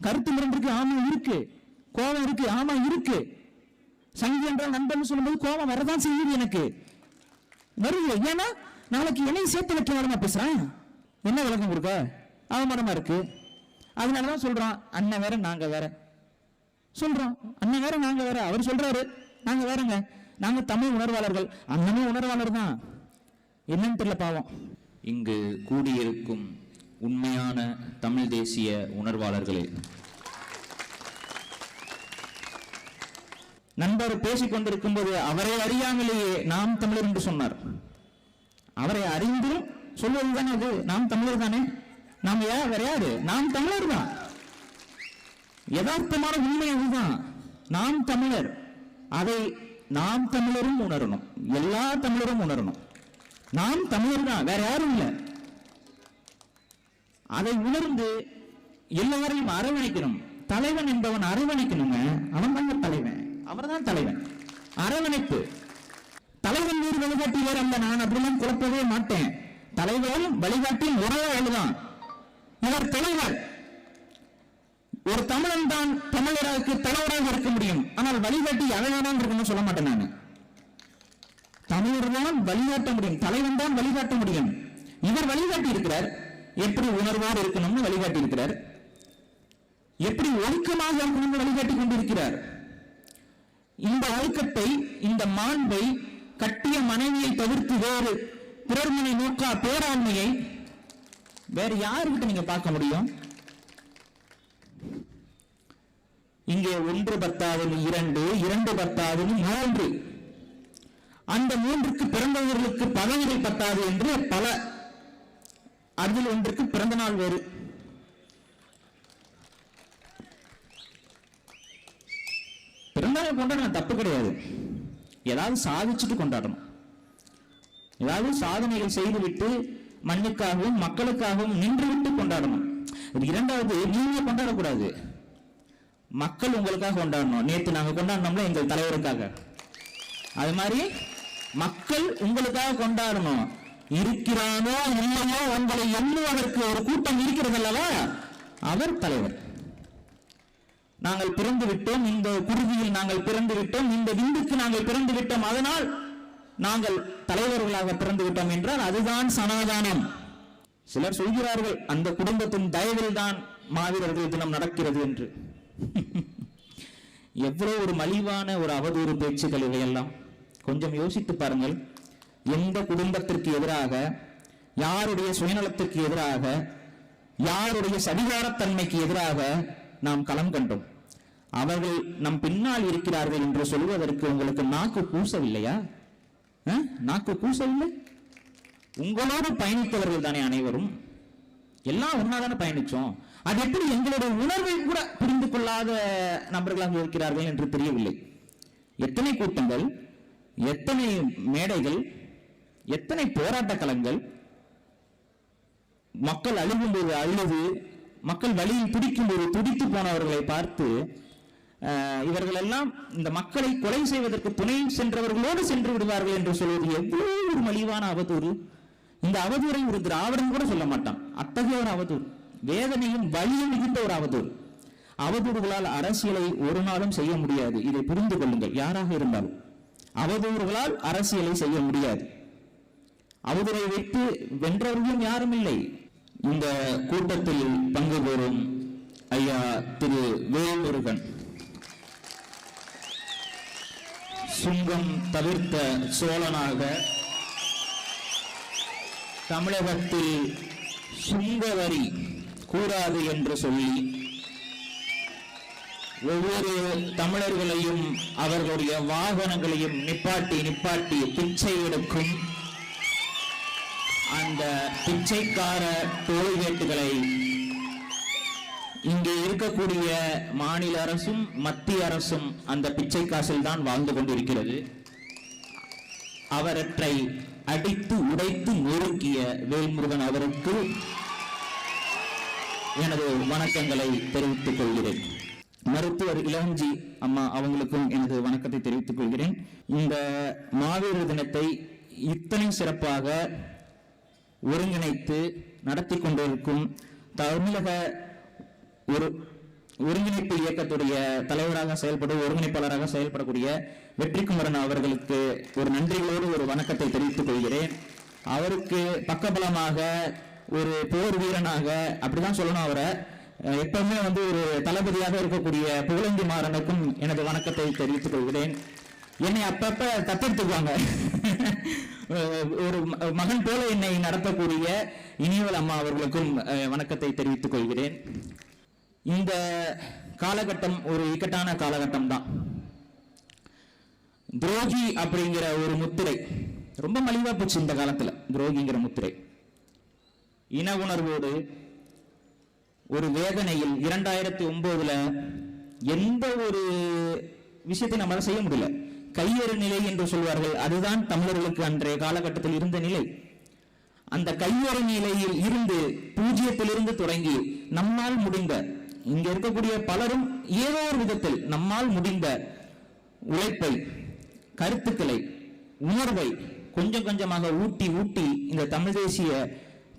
கருத்து மிரண்டிருக்கு ஆமா இருக்கு கோபம் இருக்கு ஆமா இருக்கு. சங்கி என்றால் நண்பன் சொல்லும்போது கோபம் வரதான் செய்யுது எனக்கு. வருது. ஏன்னா நாளைக்கு என்னையும் சேர்த்து வைக்க வரமா பேசுறான். என்ன விளக்கம் கொடுக்க? அவமானமா இருக்கு. அதனாலதான் சொல்றான் அண்ணன் வேற நாங்க வேற. சொல்றோம் அண்ணன் வேற நாங்க வேற. அவர் சொல்றாரு நாங்க வேறங்க. நாங்க தமிழ் உணர்வாளர்கள். அண்ணனும் உணர்வாளர் தான். என்னன்னு தெரியல பாவம். இங்கு கூடியிருக்கும் உண்மையான தமிழ் தேசிய உணர்வாளர்களே. நண்பர் பேசிக் கொண்டிருக்கும் போது அவரை அறியாமலேயே நாம் தமிழர் என்று சொன்னார். அவரை அறிந்தும் சொல்வது தானே அது? நாம் தமிழர் தானே? நாம் யா வேற யாரு? நாம் தமிழர் தான். யதார்த்தமான உண்மை அதுதான். நாம் தமிழர். அதை நாம் தமிழரும் உணரணும். எல்லா தமிழரும் உணரணும். நாம் தமிழர் தான். வேற யாரும் இல்லை. அதை உணர்ந்து எல்லாரையும் அரவணைக்கணும். தலைவன் என்பவன் அரவணைக்கணுங்க. அவன் தாங்க தலைவன். அவர்தான் தலைவன். அரவணைப்பு. தலைவன் நீர் வழிகாட்டி வேறு அல்ல. நான் அப்படிலாம் குழப்பவே மாட்டேன். தலைவன் வழிகாட்டியும் ஒரே ஆளுதான். இவர் தலைவர். ஒரு தமிழன் தான் தமிழராக தலைவராக இருக்க முடியும். ஆனால் வழிகாட்டி அழகாதான் இருக்கணும்னு சொல்ல மாட்டேன் நான். தமிழர் தான் வழிகாட்ட முடியும். தலைவன் தான் வழிகாட்ட முடியும். இவர் வழிகாட்டி இருக்கிறார். எப்படி உணர்வோடு இருக்கணும்னு வழிகாட்டி இருக்கிறார் எப்படி ஒழுக்கமாக இருக்கணும்னு வழிகாட்டி கொண்டிருக்கிறார் இந்த ஒழுக்கத்தை இந்த மாண்பை கட்டிய மனைவியை தவிர்த்து வேறு பிறர்மனை நோக்கா பேராண்மையை வேற யாருக்கிட்ட நீங்க பார்க்க முடியும்? இங்கே ஒன்று பத்தாவது இரண்டு இரண்டு பத்தாவது மூன்று. அந்த மூன்றுக்கு பிறந்தவர்களுக்கு பதவிகள் பத்தாது என்று பல அதில் ஒன்றுக்கு பிறந்த நாள் வேறு. பிறந்தநாள் கொண்டாட தப்பு கிடையாது. ஏதாவது சாதிச்சுட்டு கொண்டாடணும். ஏதாவது சாதனைகள் செய்துவிட்டு மண்ணுக்காகவும் மக்களுக்காகவும் நின்றுவிட்டு கொண்டாடணும். இது இரண்டாவது நீங்க கொண்டாடக்கூடாது. மக்கள் உங்களுக்காக கொண்டாடணும். நேத்து நாங்க கொண்டாடினோம்ல எங்கள் தலைவருக்காக. அது மாதிரி மக்கள் உங்களுக்காக கொண்டாடணும். இருக்கிறானோ இல்லையோ உங்களை எண்ணுவதற்கு ஒரு கூட்டம் இருக்கிறது அல்லவா அவர் தலைவர். நாங்கள் பிறந்து விட்டோம் இந்த குருதியில் நாங்கள் பிறந்து விட்டோம் இந்த விந்துக்கு நாங்கள் பிறந்து விட்டோம். அதனால் நாங்கள் தலைவர்களாக பிறந்து விட்டோம் என்றால் அதுதான் சனாதானம். சிலர் சொல்கிறார்கள் அந்த குடும்பத்தின் தயவில் தான் மாவீரர்கள் தினம் நடக்கிறது என்று. எவ்வளவு ஒரு மலிவான ஒரு அவதூறு பேச்சுக்கள் இவையெல்லாம். கொஞ்சம் யோசித்து பாருங்கள். எந்த குடும்பத்திற்கு எதிராக யாருடைய சுயநலத்திற்கு எதிராக யாருடைய சதிகாரத்தன்மைக்கு எதிராக நாம் களம் கண்டோம். அவர்கள் நம் பின்னால் இருக்கிறார்கள் என்று சொல்வதற்கு உங்களுக்கு நாக்கு பூசவில்லையா? நாக்கு பூசவில்லை? உங்களோடு பயணித்தவர்கள் தானே அனைவரும். எல்லாம் ஒன்னாதானே பயணிச்சோம். அது எப்படி எங்களுடைய உணர்வை கூட புரிந்து கொள்ளாத நபர்களாக இருக்கிறார்கள் என்று தெரியவில்லை. எத்தனை கூட்டங்கள் எத்தனை மேடைகள் எத்தனை போராட்ட களங்கள் மக்கள் அழுகும்போது அழுது மக்கள் வழியில் துடிக்கும்போது துடித்து போனவர்களை பார்த்து இவர்கள் எல்லாம் இந்த மக்களை கொலை செய்வதற்கு துணை சென்றவர்களோடு சென்று விடுவார்கள் என்று சொல்வது எவ்வளவு ஒரு மலிவான அவதூறு. இந்த அவதூரை ஒரு திராவிடன் கூட சொல்ல மாட்டான். அத்தகைய ஒரு அவதூறு. வேதனையும் வலியும் மிகுந்த ஒரு அவதூறு. அவதூறுகளால் அரசியலை ஒரு நாளும் செய்ய முடியாது. இதை புரிந்து கொள்ளுங்கள். யாராக இருந்தாலும். அவதூறுகளால் அரசியலை செய்ய முடியாது. அவர்களை வைத்து வென்றவர்களும் யாரும் இல்லை இந்த கூட்டத்தில் பங்கு பெறும் ஐயா திரு வேல்முருகன். சுங்கம் தவிர்த்த சோழனாக தமிழகத்தில் சுங்கவரி கூடாது என்று சொல்லி ஒவ்வொரு தமிழர்களையும் அவர்களுடைய வாகனங்களையும் நிப்பாட்டி நிப்பாட்டி பிச்சை எடுக்கும் அந்த பிச்சைக்கார டோல்கேட்டுகளை இங்கே இருக்கக்கூடிய மாநில அரசும் மத்திய அரசும் அந்த பிச்சை காசில் தான் வாழ்ந்து கொண்டிருக்கிறது. அவரற்றை அடித்து உடைத்து நொறுக்கிய வேல்முருகன் அவருக்கு எனது வணக்கங்களை தெரிவித்துக் கொள்கிறேன். மருத்துவர் இளவஞ்சி அம்மா அவங்களுக்கும் எனது வணக்கத்தை தெரிவித்துக் கொள்கிறேன். இந்த மாவீரர் தினத்தை இத்தனை சிறப்பாக ஒருங்கிணைத்து நடத்தி கொண்டிருக்கும் தமிழக ஒரு ஒருங்கிணைப்பு இயக்கத்துடைய தலைவராக செயல்படும் ஒருங்கிணைப்பாளராக செயல்படக்கூடிய வெற்றிக்குமரன் அவர்களுக்கு ஒரு நன்றிகளோடு ஒரு வணக்கத்தை தெரிவித்துக் கொள்கிறேன். அவருக்கு பக்கபலமாக ஒரு போர் வீரனாக அப்படிதான் சொல்லணும் அவரை எப்பவுமே வந்து ஒரு தளபதியாக இருக்கக்கூடிய புகழந்தி மாறனுக்கும் எனது வணக்கத்தை தெரிவித்துக் கொள்கிறேன். என்னை அப்பப்ப தத்தெடுத்துக்குவாங்க. ஒரு மகன் போல என்னை நடத்தக்கூடிய இனியவள் அம்மா அவர்களுக்கும் வணக்கத்தை தெரிவித்துக் கொள்கிறேன். இந்த காலகட்டம் ஒரு இக்கட்டான காலகட்டம் தான். துரோகி அப்படிங்கிற ஒரு முத்திரை ரொம்ப மலிவா போச்சு இந்த காலத்துல துரோகிங்கிற முத்திரை. இன உணர்வோடு ஒரு வேதனையில் இரண்டாயிரத்தி ஒன்பதுல எந்த ஒரு விஷயத்தை நம்மளால செய்ய முடியல. கையறு நிலை என்று சொல்வார்கள். அதுதான் தமிழர்களுக்கு அன்றைய காலகட்டத்தில் இருந்த நிலை. அந்த கையறு நிலையில் இருந்து பூஜ்ஜியத்திலிருந்து தொடங்கி நம்மால் முடிந்த இங்க இருக்கக்கூடிய பலரும் ஏதோ ஒரு விதத்தில் நம்மால் முடிந்த உழைப்பை கருத்துக்களை உணர்வை கொஞ்சம் கொஞ்சமாக ஊட்டி ஊட்டி இந்த தமிழ் தேசிய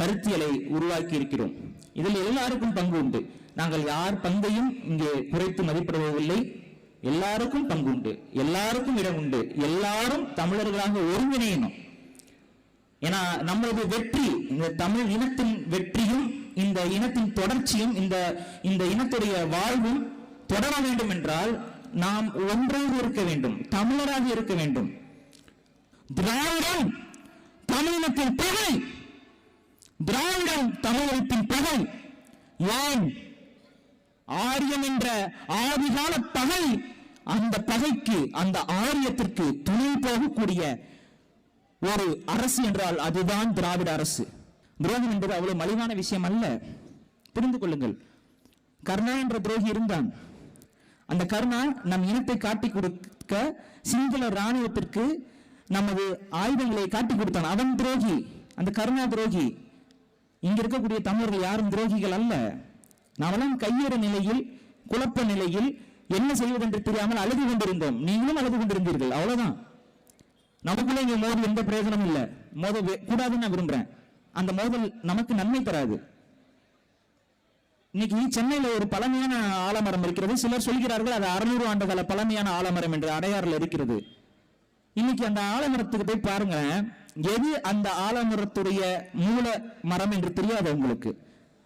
கருத்தியலை உருவாக்கி இருக்கிறோம் இதில் எல்லாருக்கும் பங்கு உண்டு. நாங்கள் யார் பங்கையும் இங்கே குறைத்து மதிப்பிடுவதில்லை எல்லாருக்கும் பங்கு உண்டு எல்லாருக்கும் இடம் உண்டு எல்லாரும் தமிழர்களாக ஒருங்கிணையணும். ஏன்னா நம்மளது வெற்றி இந்த தமிழ் இனத்தின் வெற்றியும் இந்த இனத்தின் தொடர்ச்சியும் இந்த இந்த இனத்துடைய வாழ்வும் தொடர வேண்டும் என்றால் நாம் ஒன்றாக இருக்க வேண்டும் தமிழராக இருக்க வேண்டும். திராவிடம் தமிழினத்தின் பகை திராவிடம் தமிழகத்தின் பகை ஏன்? ஆரியம் என்ற ஆதிகால பகை அந்த பகைக்கு அந்த ஆரியத்திற்கு துணை போகக்கூடிய ஒரு அரசு என்றால் அதுதான் திராவிட அரசு. துரோகம் என்பது அவ்வளவு மலிவான விஷயம் அல்ல. புரிந்து கொள்ளுங்கள். கர்ணா என்ற துரோகி இருந்தான். அந்த கர்ணா நம் இனத்தை காட்டி கொடுக்க சிங்கள ராணுவத்திற்கு நமது ஆயுதங்களை காட்டி கொடுத்தான். அவன் துரோகி. அந்த கருணா துரோகி. இங்க இருக்கக்கூடிய தமிழர்கள் யாரும் துரோகிகள் அல்ல. நாமெல்லாம் கையேற நிலையில் குழப்ப நிலையில் என்ன செய்வதென்று தெரியாமல் அழுது கொண்டிருந்தோம். நீங்களும் அழுது கொண்டிருந்தீர்கள். அவ்வளவுதான். நமக்குள்ள இங்க மோதல் எந்த பிரயோஜனமும் இல்லை. மோத வே- கூடாதுன்னு நான் விரும்புறேன். அந்த மோதல் நமக்கு நன்மை தராது. இன்னைக்கு சென்னையில ஒரு பழமையான ஆலமரம் இருக்கிறது. சிலர் சொல்கிறார்கள் அது அறுநூறு ஆண்டுகால பழமையான ஆலமரம் என்று அடையாறுல இருக்கிறது. இன்னைக்கு அந்த ஆலமரத்துக்கு போய் பாருங்க எது அந்த ஆலமரத்துடைய மூல மரம் என்று தெரியாது உங்களுக்கு.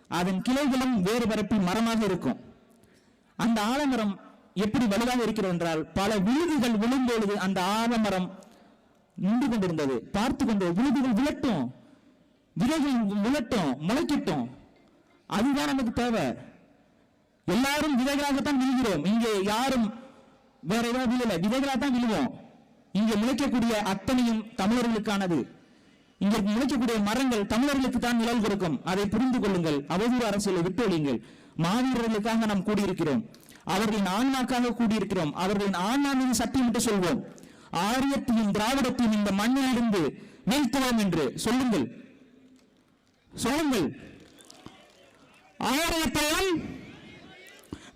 அதன் கிளைகளும் வேறு பரப்பில் மரமாக இருக்கும். அந்த ஆலமரம் எப்படி வலுவாக இருக்கிறது என்றால் பல விழுதுகள் விழும்பொழுது அந்த ஆலமரம் நின்று கொண்டிருந்தது. பார்த்து கொண்டு விழுதுகள் விழட்டும். விதைகள் விழட்டும். முளைக்கட்டும். அதுதான் நமக்கு தேவை. எல்லாரும் விதைகளாகத்தான் விழுகிறோம். இங்கே யாரும் வேற ஏதாவது விழல விதைகளாக தான் விழுவோம். இங்கே முளைக்கக்கூடிய அத்தனையும் தமிழர்களுக்கானது. இங்க முளைக்கக்கூடிய மரங்கள் தமிழர்களுக்கு தான் நிழல் கொடுக்கும். அதை புரிந்து கொள்ளுங்கள். அவதூறு அரசியலை விட்டு ஒழியுங்கள். மாவீரர்களுக்காக நாம் கூடியிருக்கிறோம். அவர்களின் ஆன்மாக்காக கூடியிருக்கிறோம். அவர்களின் ஆன்மா மீது என்று சொல்வோம். ஆரியத்தையும் திராவிடத்தையும் இந்த மண்ணில் இருந்து வீழ்த்துவோம் என்று சொல்லுங்கள். சொல்லுங்கள். ஆரியத்தையும்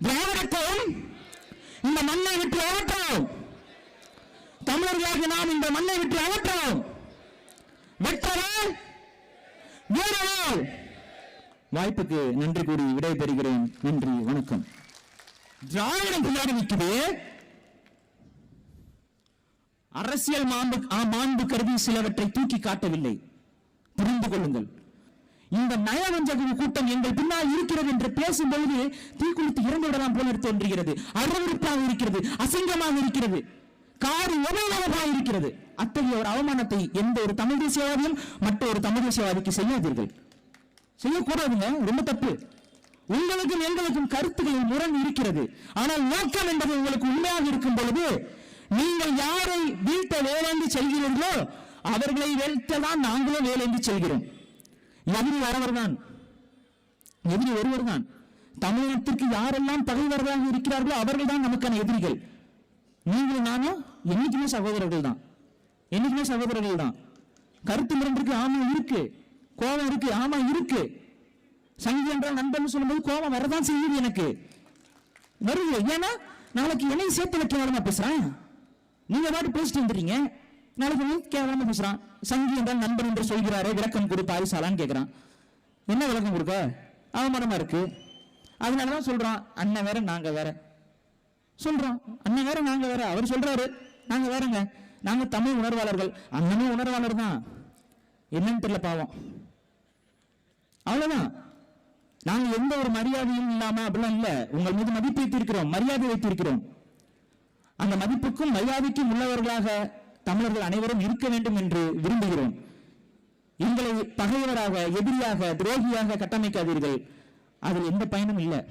திராவிடத்தையும் இந்த மண்ணை விட்டு அகற்றோம் தமிழர்களாக நாம் இந்த மண்ணை விட்டு அகற்றோம் வெற்றவே வீரவே. வாய்ப்புக்கு நன்றி கூறி விடைபெறுகிறேன். நன்றி வணக்கம். திராவிடம் பின்னாடி நிற்குது. அரசியல் மாண்பு மாண்பு கருதி சிலவற்றை தூக்கி காட்டவில்லை. புரிந்து கொள்ளுங்கள். இந்த நயவஞ்சக கூட்டம் எங்கள் பின்னால் இருக்கிறது என்று பேசும்பொழுது தீக்குளித்து இறந்து விடலாம் போல தோன்றுகிறது அருவருப்பாக இருக்கிறது அசிங்கமாக இருக்கிறது. காரி உபயோகமாக இருக்கிறது. அத்தகைய ஒரு அவமானத்தை எந்த ஒரு தமிழ் தேசியவாதியும் மற்ற ஒரு தமிழ் தேசியவாதிக்கு செய்யாதீர்கள். செய்யக்கூடாதுங்க ரொம்ப தப்பு. உங்களுக்கும் எங்களுக்கும் கருத்துக்களில் முரண் இருக்கிறது. ஆனால் நோக்கம் என்பது உங்களுக்கு உண்மையாக இருக்கும் பொழுது நீங்கள் யாரை வீழ்த்த வேலைந்து செல்கிறீர்களோ அவர்களை வீழ்த்ததான் நாங்களும் வேலைந்து செல்கிறோம் எதிரி வரவர்தான் எதிரி ஒருவர் தான். தமிழகத்திற்கு யாரெல்லாம் பகைவர்களாக இருக்கிறார்களோ அவர்கள் தான் நமக்கான எதிரிகள். நீங்களும் நானும் என்னைக்குமே சகோதரர்கள் தான். என்னைக்குமே சகோதரர்கள் தான். கருத்து முரண்டிருக்கு ஆமா இருக்கு. கோபம் இருக்கு. ஆமா இருக்கு. சங்கி என்றால் நண்பன் சொல்லும்போது கோபம் வரதான் செய்யுது எனக்கு. வருது. ஏன்னா நாளைக்கு என்னை சேர்த்து வைக்க கேவலமா பேசுறான்? நீங்க பாட்டு பேசிட்டு வந்துடுறீங்க. நாளைக்கு நீ கேவலமா பேசுறான். சங்கி என்றால் நண்பன் என்று சொல்கிறாரே விளக்கம் கொடு பாரிசாலான்னு கேட்கிறான் என்ன விளக்கம் கொடுக்க அவமானமா இருக்கு. அதனாலதான் சொல்றான் அண்ணன் வேற நாங்க வேற. சொல்றோம் அண்ணன் வேற நாங்க வேற. அவர் சொல்றாரு நாங்க வேறங்க. நாங்க தமிழ் உணர்வாளர்கள். அண்ணனும் உணர்வாளர் தான். என்னன்னு தெரியல பாவம். அவ்வளவுதான். நாங்க எந்த ஒரு மரியாதையும் இல்லாம அப்படிலாம் இல்ல. உங்கள் மீது மதிப்பு வைத்திருக்கிறோம் மரியாதை வைத்திருக்கிறோம். அந்த மதிப்புக்கும் மரியாதைக்கும் உள்ளவர்களாக தமிழர்கள் அனைவரும் இருக்க வேண்டும் என்று விரும்புகிறோம். எங்களை பகைவராக எதிரியாக துரோகியாக கட்டமைக்காதீர்கள். அதில் எந்த பயனும் இல்லை.